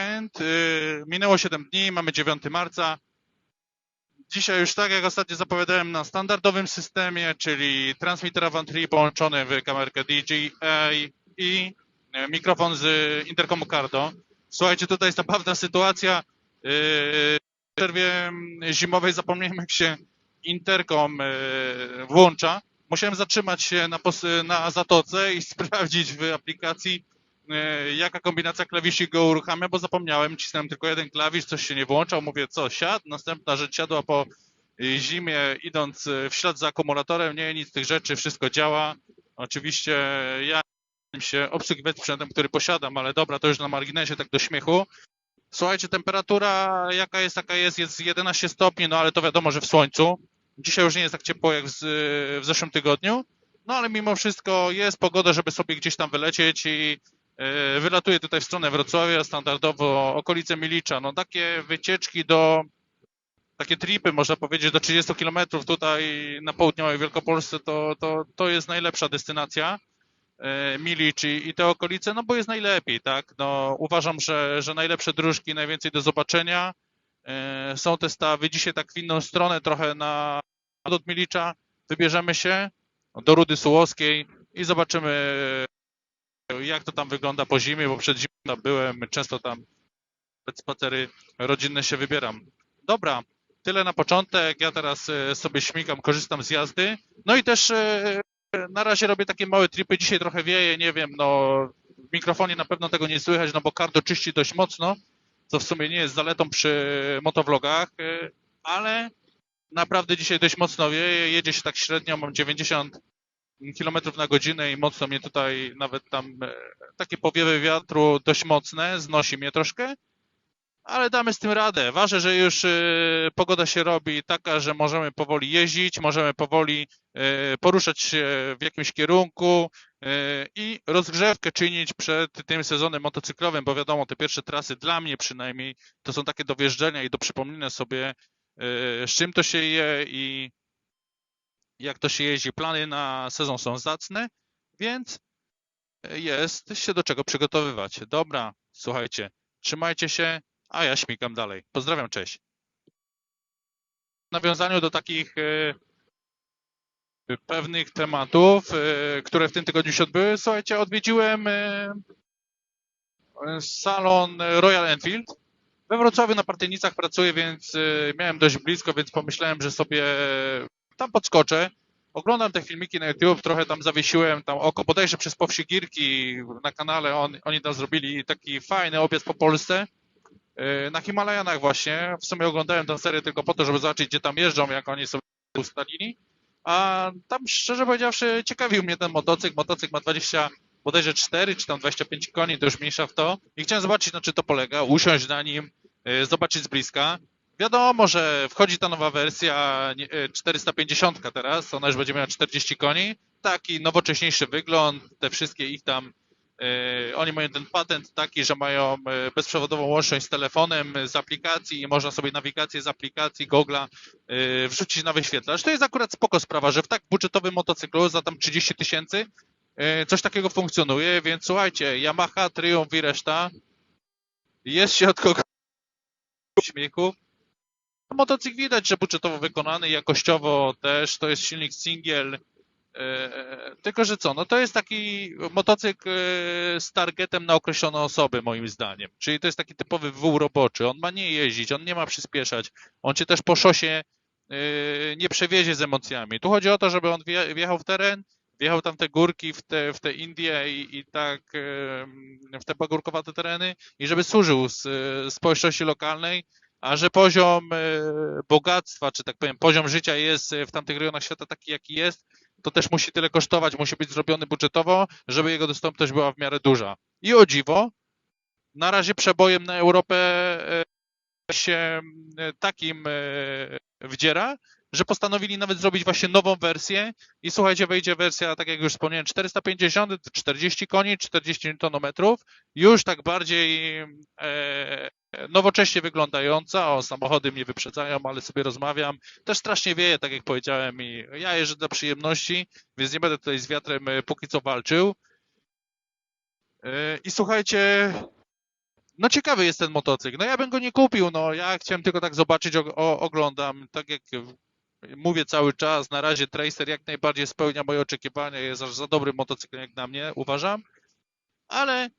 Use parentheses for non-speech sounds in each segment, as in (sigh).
weekend. Yy, Minęło 7 dni, mamy 9 marca. Dzisiaj już tak jak ostatnio zapowiadałem na standardowym systemie, czyli transmitter Avantri połączony w kamerkę DJI i e, mikrofon z Intercomu Cardo. Słuchajcie, tutaj jest zabawna sytuacja. Yy, W przerwie zimowej zapomniałem jak się Intercom yy, włącza. Musiałem zatrzymać się na, na zatoce i (laughs) sprawdzić w aplikacji, jaka kombinacja klawiszy go uruchamia, bo zapomniałem, cisnąłem tylko jeden klawisz, coś się nie włączał, mówię, co, siadł? Następna rzecz siadła po e, zimie, idąc e, w ślad za akumulatorem, nie, nic z tych rzeczy, wszystko działa. Oczywiście ja się obsługiwać sprzętem, który posiadam, ale dobra, to już na marginesie, tak do śmiechu. Słuchajcie, temperatura jaka jest, taka jest, jest 11 stopni, no ale to wiadomo, że w słońcu. Dzisiaj już nie jest tak ciepło jak w, w zeszłym tygodniu, no ale mimo wszystko jest pogoda, żeby sobie gdzieś tam wylecieć i e, wylatuję tutaj w stronę Wrocławia, standardowo okolice Milicza. No takie wycieczki do, takie tripy można powiedzieć do 30 km tutaj na południowej Wielkopolsce to, to, to jest najlepsza destynacja. e, Milicz i, i te okolice, no bo jest najlepiej, tak? No, uważam, że, że najlepsze dróżki, najwięcej do zobaczenia. E, Są te stawy. Dzisiaj tak w inną stronę, trochę na od Milicza. Wybierzemy się do Rudy Sułowskiej i zobaczymy, jak to tam wygląda po zimie, bo przed zimą byłem, często tam spacery rodzinne się wybieram. Dobra, tyle na początek. Ja teraz e, sobie śmigam, korzystam z jazdy. No i też e, na razie robię takie małe tripy. Dzisiaj trochę wieje, nie wiem, no w mikrofonie na pewno tego nie słychać, no bo kardo czyści dość mocno, co w sumie nie jest zaletą przy motovlogach, e, ale naprawdę dzisiaj dość mocno wieje, jedzie się tak średnio, mam 90 km na godzinę i mocno mnie tutaj nawet tam e, takie powiewy wiatru dość mocne, znosi mnie troszkę, ale damy z tym radę. Ważne, że już e, pogoda się robi taka, że możemy powoli jeździć, możemy powoli e, poruszać się w jakimś kierunku i rozgrzewkę czynić przed tym sezonem motocyklowym, bo wiadomo, te pierwsze trasy dla mnie przynajmniej to są takie do wjeżdżenia i do przypomnienia sobie, z czym to się je i jak to się jeździ. Plany na sezon są zacne, więc jest się do czego przygotowywać. Dobra, słuchajcie, trzymajcie się, a ja śmigam dalej. Pozdrawiam, cześć. W nawiązaniu do takich e, pewnych tematów, e, które w tym tygodniu się odbyły, słuchajcie, odwiedziłem e, salon Royal Enfield. We Wrocławiu na Partynicach pracuję, więc miałem dość blisko, więc pomyślałem, że sobie tam podskoczę. Oglądam te filmiki na YouTube, trochę tam zawiesiłem tam oko, bodajże przez Powsigirki na kanale, on, oni tam zrobili taki fajny objazd po Polsce. Yy, Na Himalajanach właśnie, w sumie oglądałem tę serię tylko po to, żeby zobaczyć, gdzie tam jeżdżą, jak oni sobie ustalili. A tam szczerze powiedziawszy, ciekawił mnie ten motocykl. Motocykl ma 20, bodajże 4 czy tam 25 koni, to już mniejsza w to. I chciałem zobaczyć, na czym to polega, usiąść na nim, yy, zobaczyć z bliska. Wiadomo, że wchodzi ta nowa wersja nie- e, 450 teraz, ona już będzie miała 40 koni. Taki nowocześniejszy wygląd, te wszystkie ich tam. e, oni mają ten patent taki, że mają e, bezprzewodową łączność z telefonem, z aplikacji i można sobie nawigację z aplikacji Google'a e, wrzucić na wyświetlacz. To jest akurat spoko sprawa, że w tak budżetowym motocyklu za tam 30 tysięcy e, coś takiego funkcjonuje, więc słuchajcie, Yamaha, Triumph i reszta jest się od kogo śmiechu. Motocykl widać, że budżetowo wykonany, jakościowo też, to jest silnik singiel, e, tylko że co, no to jest taki motocykl e, z targetem na określone osoby moim zdaniem, czyli to jest taki typowy wół roboczy, on ma nie jeździć, on nie ma przyspieszać, on cię też po szosie e, nie przewiezie z emocjami. Tu chodzi o to, żeby on wje- wjechał w teren, wjechał tam te górki, w te, w te Indie i, i tak w te pagórkowate tereny i żeby służył z, społeczności lokalnej, a że poziom e, bogactwa, czy tak powiem, poziom życia jest e, w tamtych rejonach świata taki, jaki jest, to też musi tyle kosztować, musi być zrobiony budżetowo, żeby jego dostępność była w miarę duża. I o dziwo, na razie przebojem na Europę e, się takim wdziera, że postanowili nawet zrobić właśnie nową wersję i słuchajcie, wejdzie wersja, tak jak już wspomniałem, 450, 40 koni, 40 Nm, już tak bardziej nowocześnie wyglądająca, o samochody mnie wyprzedzają, ale sobie rozmawiam. Też strasznie wieje, tak jak powiedziałem i ja jeżdżę dla przyjemności, więc nie będę tutaj z wiatrem e, póki co walczył. E, I słuchajcie, no ciekawy jest ten motocykl. No ja bym go nie kupił, no ja chciałem tylko tak zobaczyć, o, oglądam, tak jak mówię cały czas, na razie Tracer jak najbardziej spełnia moje oczekiwania, jest aż za dobry motocykl jak na mnie, uważam, ale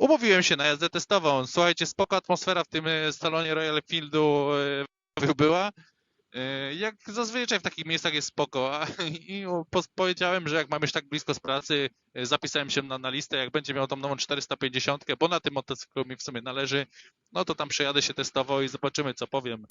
umówiłem się na jazdę testową. Słuchajcie, spoko atmosfera w tym e, salonie Royal Enfieldu e, była. E, Jak zazwyczaj w takich miejscach jest spoko. (laughs) I po- powiedziałem, że jak mam już tak blisko z pracy, zapisałem się na, na listę, jak będzie miał tą nową 450, bo na tym motocyklu mi w sumie należy, no to tam przejadę się testowo i zobaczymy, co powiem.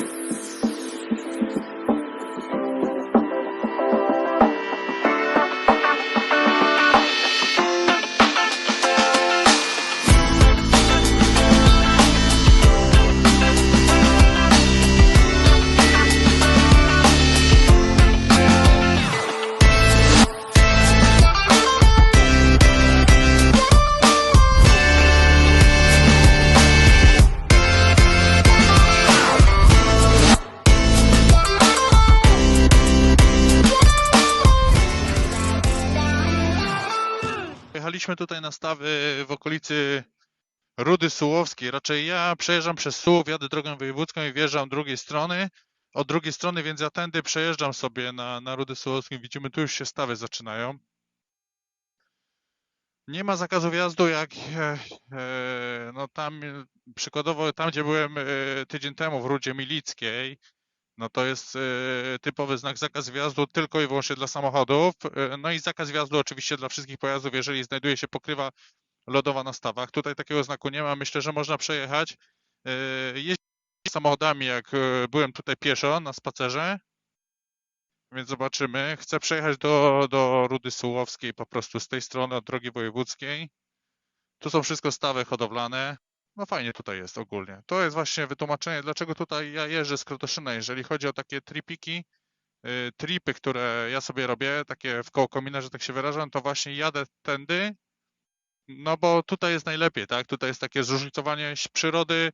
Jechaliśmy tutaj na stawy w okolicy Rudy Sułowskiej. Raczej ja przejeżdżam przez Sułów, jadę drogą wojewódzką i wjeżdżam drugiej strony. Od drugiej strony, więc ja tędy przejeżdżam sobie na, na Rudy Sułowską. Widzimy, tu już się stawy zaczynają. Nie ma zakazu wjazdu, jak e, e, no tam przykładowo tam, gdzie byłem e, tydzień temu w Rudzie Milickiej, no to jest e, typowy znak zakaz wjazdu tylko i wyłącznie dla samochodów. E, No i zakaz wjazdu oczywiście dla wszystkich pojazdów, jeżeli znajduje się pokrywa lodowa na stawach. Tutaj takiego znaku nie ma. Myślę, że można przejechać. E, Jeździć samochodami, jak byłem tutaj pieszo na spacerze. Więc zobaczymy. Chcę przejechać do, do Rudy Sułowskiej po prostu z tej strony od drogi wojewódzkiej. Tu są wszystko stawy hodowlane. No fajnie tutaj jest ogólnie. To jest właśnie wytłumaczenie, dlaczego tutaj ja jeżdżę z Krotoszyna. Jeżeli chodzi o takie tripiki, y, tripy, które ja sobie robię, takie w koło komina, że tak się wyrażam, to właśnie jadę tędy, no bo tutaj jest najlepiej, tak? Tutaj jest takie zróżnicowanie przyrody,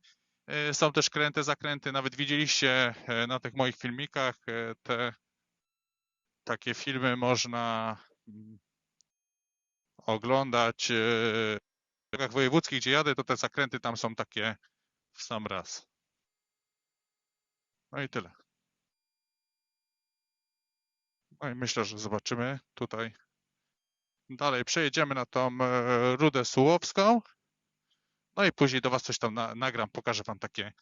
y, są też kręte, zakręty. Nawet widzieliście y, na tych moich filmikach te takie filmy można mm, oglądać drogach wojewódzkich, gdzie jadę, to te zakręty tam są takie w sam raz. No i tyle. No i myślę, że zobaczymy tutaj. Dalej przejedziemy na tą e, Rudę Sułowską. No i później do Was coś tam na, nagram, pokażę Wam takie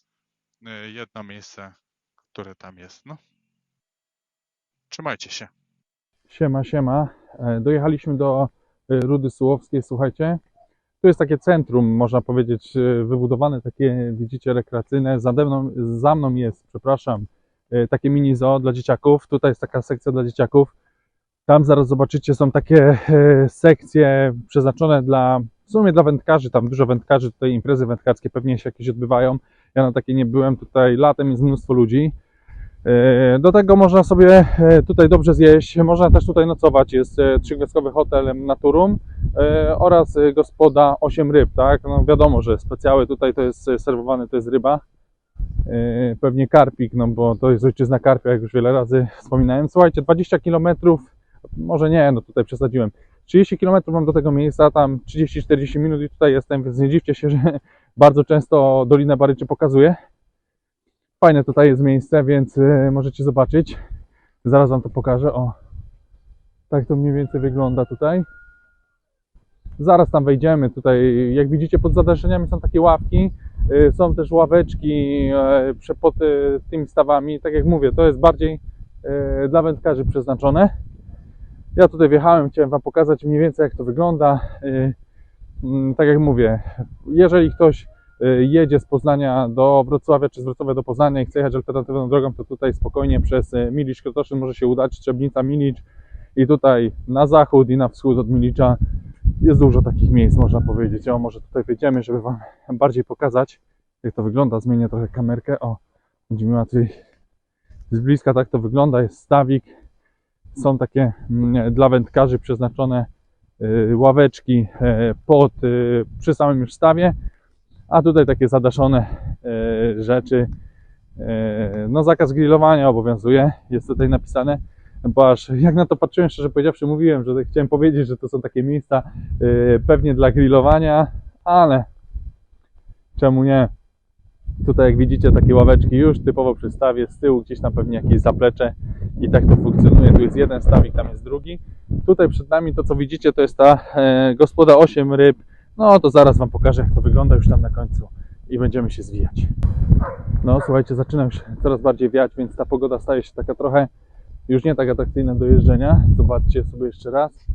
e, jedno miejsce, które tam jest. No. Trzymajcie się. Siema, siema. E, Dojechaliśmy do Rudy Sułowskiej, słuchajcie. Tu jest takie centrum, można powiedzieć, e, wybudowane, takie, widzicie, rekreacyjne. Za mną, za mną jest, przepraszam, e, takie mini zoo dla dzieciaków. Tutaj jest taka sekcja dla dzieciaków. Tam zaraz zobaczycie, są takie e, sekcje przeznaczone dla, w sumie dla wędkarzy. Tam dużo wędkarzy, tutaj imprezy wędkarskie pewnie się jakieś odbywają. Ja na takie nie byłem. Tutaj latem jest mnóstwo ludzi. E, Do tego można sobie e, tutaj dobrze zjeść, można też tutaj nocować. Jest e, trzygwiazdkowy hotel Naturum oraz gospoda 8 ryb, tak? No wiadomo, że specjały tutaj to jest serwowane, to jest ryba. Pewnie karpik, no bo to jest ojczyzna karpia, jak już wiele razy wspominałem. Słuchajcie, 20 km, może nie, no tutaj przesadziłem. 30 km mam do tego miejsca, tam 30-40 minut i tutaj jestem, więc nie dziwcie się, że (laughs) bardzo często Dolinę Baryczy pokazuję. Fajne tutaj jest miejsce, więc y, możecie zobaczyć. Zaraz Wam to pokażę. O, tak to mniej więcej wygląda tutaj. Zaraz tam wejdziemy. Tutaj, jak widzicie, pod zadaszeniami są takie ławki. y, Są też ławeczki e, pod y, tymi stawami. Tak jak mówię, to jest bardziej e, dla wędkarzy przeznaczone. Ja tutaj wjechałem, chciałem Wam pokazać mniej więcej, jak to wygląda. Y, mm, Tak jak mówię, jeżeli ktoś jedzie z Poznania do Wrocławia, czy z Wrocławia do Poznania i chce jechać alternatywną drogą, to tutaj spokojnie przez y, Milicz Krotoszyn może się udać, Trzebnica, Milicz i tutaj na zachód i na wschód od Milicza jest dużo takich miejsc, można powiedzieć. O, może tutaj wejdziemy, żeby Wam bardziej pokazać, jak to wygląda. Zmienię trochę kamerkę. O, będziemy łatwiej z bliska tak to wygląda. Jest stawik. Są takie dla wędkarzy przeznaczone y, ławeczki e, pod, y, przy samym już stawie. A tutaj takie zadaszone e, rzeczy. E, no zakaz grillowania obowiązuje, jest tutaj napisane. Bo aż jak na to patrzyłem, szczerze powiedziawszy, mówiłem, że chciałem powiedzieć, że to są takie miejsca e, pewnie dla grillowania, ale czemu nie? Tutaj jak widzicie takie ławeczki już typowo przy stawie, z tyłu gdzieś tam pewnie jakieś zaplecze i tak to funkcjonuje. Tu jest jeden stawik, tam jest drugi. Tutaj przed nami to co widzicie to jest ta gospoda 8 ryb. No to zaraz Wam pokażę jak to wygląda już tam na końcu i będziemy się zwijać. No słuchajcie, zaczyna już coraz bardziej wiać, więc ta pogoda staje się taka trochę już nie tak atrakcyjna do jeżdżenia. Zobaczcie sobie jeszcze raz.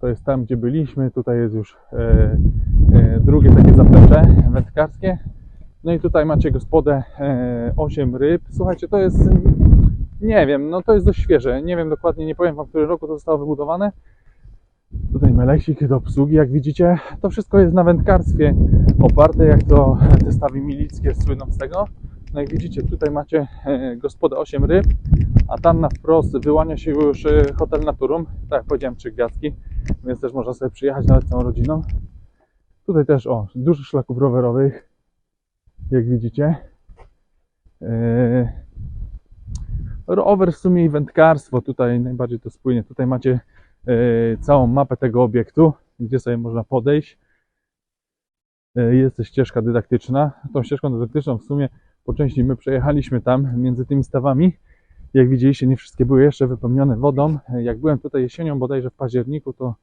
To jest tam, gdzie byliśmy. Tutaj jest już e, e, drugie takie zaplecze wędkarskie. No i tutaj macie gospodę e, 8 ryb. Słuchajcie, to jest, nie wiem, no to jest dość świeże. Nie wiem dokładnie, nie powiem Wam, w którym roku to zostało wybudowane. Tutaj meleksik do obsługi, jak widzicie. To wszystko jest na wędkarstwie oparte, jak to (laughs) te stawy milickie słyną z tego. No jak widzicie, tutaj macie e, gospodę 8 ryb, a tam na wprost wyłania się już e, hotel Naturum, tak jak powiedziałem, trzy gwiazdki, więc też można sobie przyjechać nawet całą rodziną. Tutaj też, o, dużo szlaków rowerowych, jak widzicie. E, rower w sumie i wędkarstwo, tutaj najbardziej to spłynie. Tutaj macie całą mapę tego obiektu, gdzie sobie można podejść. E, Jest ścieżka dydaktyczna. Tą ścieżką dydaktyczną w sumie po części my przejechaliśmy tam między tymi stawami. Jak widzieliście, nie wszystkie były jeszcze wypełnione wodą. E, Jak byłem tutaj jesienią, bodajże w październiku, to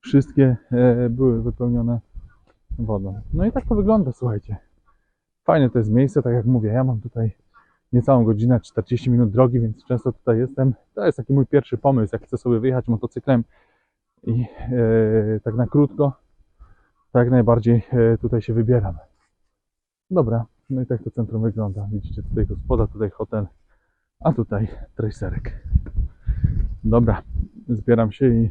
wszystkie e, były wypełnione wodą. No i tak to wygląda, słuchajcie. Fajne to jest miejsce, tak jak mówię, ja mam tutaj niecałą godzinę, 40 minut drogi, więc często tutaj jestem. To jest taki mój pierwszy pomysł, jak chcę sobie wyjechać motocyklem i e, tak na krótko, tak najbardziej e, tutaj się wybieram. Dobra, no i tak to centrum wygląda. Widzicie, tutaj gospoda, tutaj hotel, a tutaj tracerek. Dobra, zbieram się i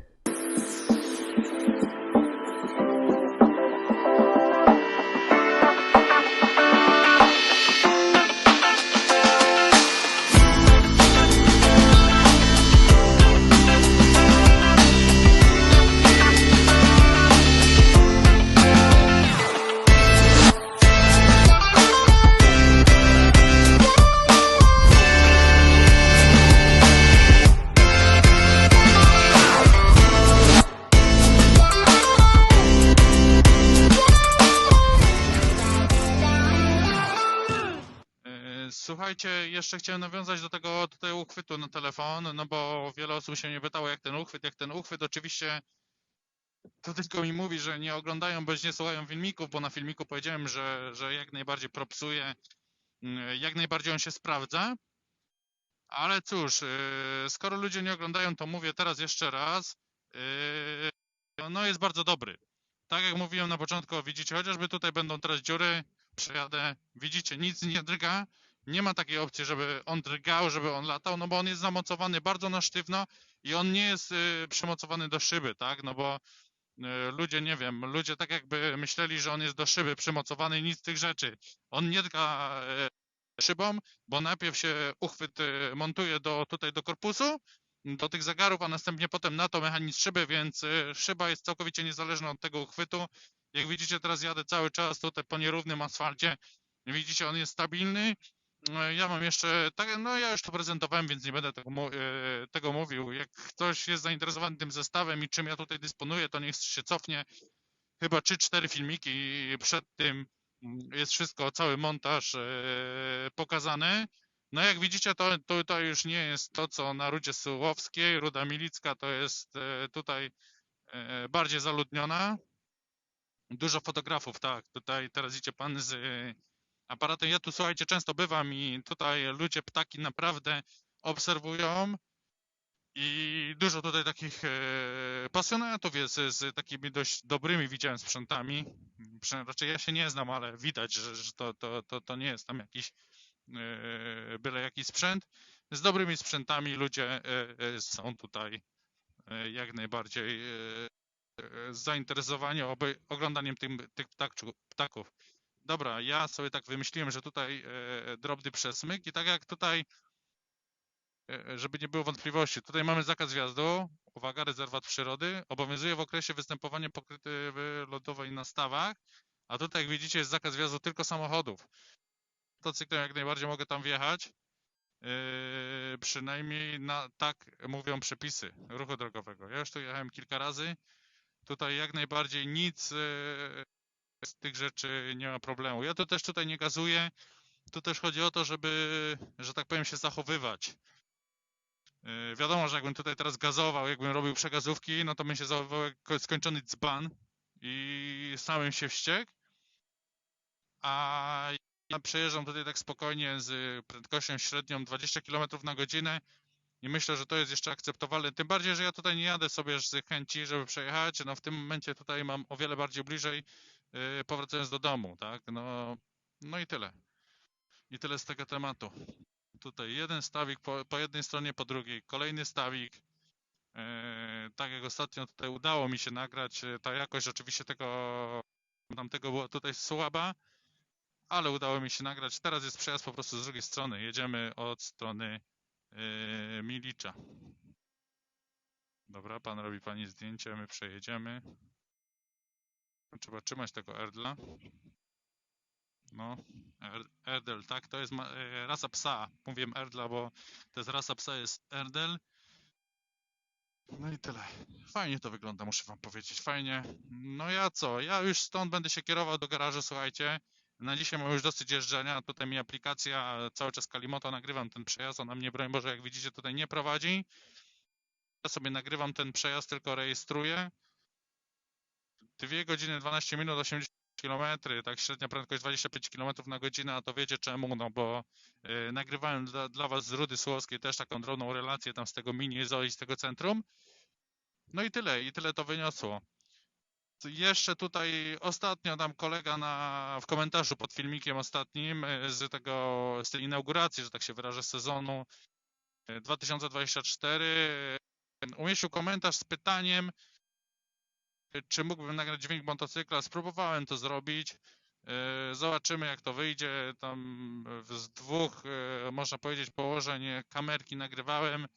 chciałem nawiązać do tego tutaj uchwytu na telefon, no bo wiele osób się mnie pytało, jak ten uchwyt, jak ten uchwyt. Oczywiście to tylko mi mówi, że nie oglądają bądź nie słuchają filmików, bo na filmiku powiedziałem, że, że jak najbardziej propsuje, mm, jak najbardziej on się sprawdza. Ale cóż, e, skoro ludzie nie oglądają, to mówię teraz jeszcze raz. e, No jest bardzo dobry. Tak jak mówiłem na początku, widzicie, chociażby tutaj będą teraz dziury, przejadę, widzicie, nic nie drga, nie ma takiej opcji, żeby on drgał, żeby on latał, no bo on jest zamocowany bardzo na sztywno i on nie jest y, przymocowany do szyby, tak, no bo y, ludzie, nie wiem, ludzie tak jakby myśleli, że on jest do szyby przymocowany i nic z tych rzeczy. On nie drga y, szybą, bo najpierw się uchwyt montuje do, tutaj do korpusu, do tych zegarów, a następnie potem na to mechanizm szyby, więc szyba jest całkowicie niezależna od tego uchwytu. Jak widzicie, teraz jadę cały czas tutaj po nierównym asfalcie. Widzicie, on jest stabilny. No, Ja mam jeszcze, tak, no ja już to prezentowałem, więc nie będę tego, e, tego mówił. Jak ktoś jest zainteresowany tym zestawem i czym ja tutaj dysponuję, to niech się cofnie chyba 3-4 filmiki przed tym mm, jest wszystko, cały montaż e, pokazany. No jak widzicie, to tutaj już nie jest to, co na Rudzie Sułowskiej. Ruda Milicka to jest e, tutaj bardziej zaludniona. Dużo fotografów, tak. Tutaj teraz idzie pan z aparatem. Ja tu słuchajcie, często bywam i tutaj ludzie ptaki naprawdę obserwują. I dużo tutaj takich e, pasjonatów jest z takimi dość dobrymi, widziałem, sprzętami. Raczej ja się nie znam, ale widać, że, że to, to, to, to nie jest tam jakiś e, byle jaki sprzęt. Z dobrymi sprzętami ludzie e, są tutaj jak najbardziej zainteresowani oglądaniem tych ptaków. Dobra, ja sobie tak wymyśliłem, że tutaj e, drobny przesmyk i tak jak tutaj, e, żeby nie było wątpliwości, tutaj mamy zakaz wjazdu, uwaga, rezerwat przyrody, obowiązuje w okresie występowania pokryty lodowej na stawach, a tutaj jak widzicie jest zakaz wjazdu tylko samochodów. Motocyklem jak najbardziej mogę tam wjechać, e, przynajmniej na, tak mówią przepisy ruchu drogowego. Ja już tu jechałem kilka razy, tutaj jak najbardziej nic e, z tych rzeczy nie ma problemu. Ja to też tutaj nie gazuję. Tu też chodzi o to, żeby, że tak powiem, się zachowywać. Yy, Wiadomo, że jakbym tutaj teraz gazował, jakbym robił przegazówki, no to bym się zachowywał jak skończony dzban i samym się wściekł. A ja przejeżdżam tutaj tak spokojnie z prędkością średnią 20 km na godzinę i myślę, że to jest jeszcze akceptowalne. Tym bardziej, że ja tutaj nie jadę sobie z chęci, żeby przejechać. No w tym momencie tutaj mam o wiele bardziej bliżej, powracając do domu, tak? No, no i tyle. I tyle z tego tematu. Tutaj jeden stawik po, po jednej stronie, po drugiej, kolejny stawik. Yy, tak jak ostatnio tutaj udało mi się nagrać, yy, ta jakość oczywiście tego tamtego była tutaj słaba, ale udało mi się nagrać. Teraz jest przejazd po prostu z drugiej strony. Jedziemy od strony Milicza. Dobra, pan robi pani zdjęcie, my przejedziemy. Trzeba trzymać tego Erdla. No, Er- Erdel, tak, to jest e, rasa psa. Mówiłem Erdla, bo to jest rasa psa, jest Erdel. No i tyle. Fajnie to wygląda, muszę wam powiedzieć, fajnie. No ja co, ja już stąd będę się kierował do garażu, słuchajcie. Na dzisiaj mam już dosyć jeżdżenia, tutaj mi aplikacja cały czas Kalimoto, nagrywam ten przejazd, ona mnie, broń Boże, jak widzicie, tutaj nie prowadzi. Ja sobie nagrywam ten przejazd, tylko rejestruję. 2 godziny 12 minut 80 km, tak średnia prędkość 25 km na godzinę, a to wiecie czemu, no bo y, nagrywałem dla, dla was z Rudy Słowskiej też taką drobną relację tam z tego mini Zoi, z tego centrum. No i tyle, i tyle to wyniosło. Jeszcze tutaj ostatnio tam kolega na, w komentarzu pod filmikiem ostatnim y, z tego, z tej inauguracji, że tak się wyrażę, sezonu y, 2024 y, umieścił komentarz z pytaniem, czy mógłbym nagrać dźwięk motocykla. Spróbowałem to zrobić. Yy, Zobaczymy, jak to wyjdzie. Tam z dwóch, yy, można powiedzieć, położeń kamerki nagrywałem.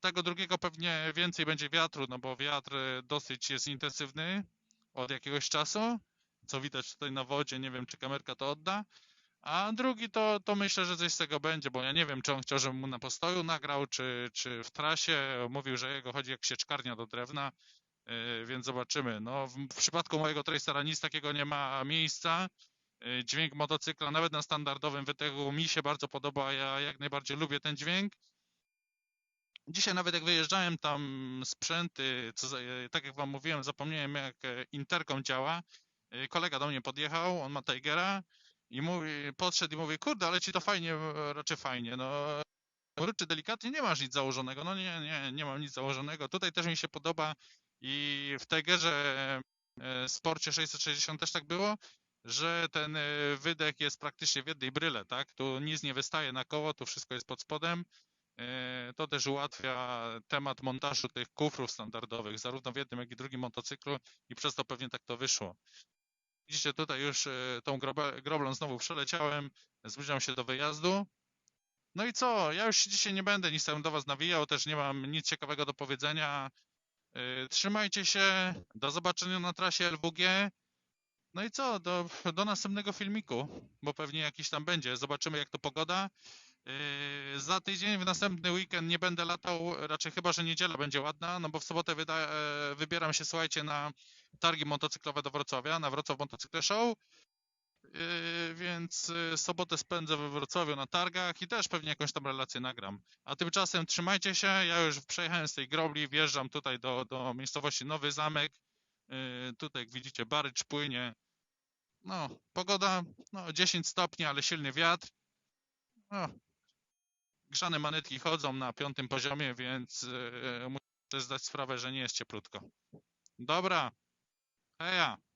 Tego drugiego pewnie więcej będzie wiatru, no bo wiatr dosyć jest intensywny od jakiegoś czasu. Co widać tutaj na wodzie, nie wiem, czy kamerka to odda. A drugi to, to myślę, że coś z tego będzie, bo ja nie wiem, czy on chciał, żebym mu na postoju nagrał, czy, czy w trasie. Mówił, że jego chodzi jak sieczkarnia do drewna. Yy, więc zobaczymy. No, w, przypadku mojego Tracera nic takiego nie ma miejsca. Yy, Dźwięk motocykla, nawet na standardowym wytechu, mi się bardzo podoba. Ja jak najbardziej lubię ten dźwięk. Dzisiaj nawet jak wyjeżdżałem tam sprzęty, co, yy, tak jak wam mówiłem, zapomniałem jak e, interkom działa. Kolega do mnie podjechał, on ma Tigera i mówi, podszedł i mówi, kurde, ale ci to fajnie, e, raczej fajnie. No, Ruczy delikatnie, nie masz nic założonego. No nie, nie, nie mam nic założonego. Tutaj też mi się podoba i w Tigerze e, Sporcie 660 też tak było, że ten e, wydech jest praktycznie w jednej bryle, tak? Tu nic nie wystaje na koło, tu wszystko jest pod spodem. E, To też ułatwia temat montażu tych kufrów standardowych, zarówno w jednym, jak i drugim motocyklu i przez to pewnie tak to wyszło. Widzicie, tutaj już tą groblą znowu przeleciałem, zbliżam się do wyjazdu. No i co? Ja już dzisiaj nie będę nic tam do Was nawijał, też nie mam nic ciekawego do powiedzenia. Yy, Trzymajcie się, do zobaczenia na trasie LWG. No i co? Do, do następnego filmiku, bo pewnie jakiś tam będzie. Zobaczymy, jak to pogoda. Yy, Za tydzień, w następny weekend nie będę latał, raczej chyba, że niedziela będzie ładna, no bo w sobotę wyda, e, wybieram się, słuchajcie, na targi motocyklowe do Wrocławia, na Wrocław Motocykle Show. Yy, więc yy, sobotę spędzę we Wrocławiu na targach i też pewnie jakąś tam relację nagram. A tymczasem trzymajcie się, ja już przejechałem z tej grobli, wjeżdżam tutaj do, do miejscowości Nowy Zamek. Yy, tutaj jak widzicie barycz płynie. No, pogoda no, 10 stopni, ale silny wiatr. No, grzane manetki chodzą na piątym poziomie, więc muszę zdać sprawę, że nie jest cieplutko. Dobra, heja!